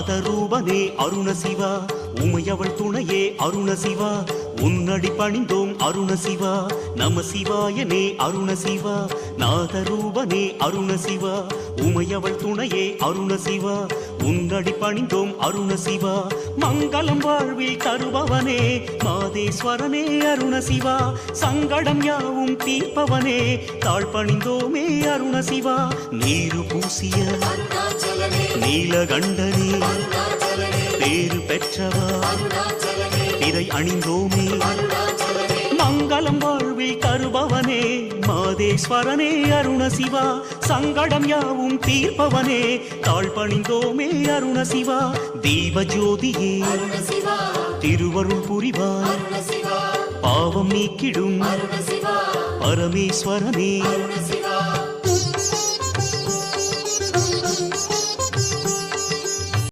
பாதரூபனே அருண சிவா உமையவள் துணையே அருண சிவா உன்னடி பணிந்தோம் அருண சிவா நம சிவாயனே அருண சிவா நாதரூபனே அருண சிவா உமையவள் துணையே அருண சிவா உன்னடி பணிந்தோம் அருண சிவா மங்களம் வாழ்வில் தருபவனே. மாதேஸ்வரனே அருண சிவா சங்கடம் யாவும் தீர்ப்பவனே. தாழ் பணிந்தோமே அருண சிவா நீரு பூசிய அருணாச்சலனே நீலகண்டனே பேரு பெற்றவா? பிறை அணிந்தோமே மங்களம் வாழ்வில் தருபவனே மாதேஸ்வரனே அருண சிவா சங்கடம் யாவும் தீர்ப்பவனே தாழ் பணிந்தோமே அருண சிவா தீப ஜோதியே திருவருள் சிவா பாவம் நீக்கிடும் பரமேஸ்வரனே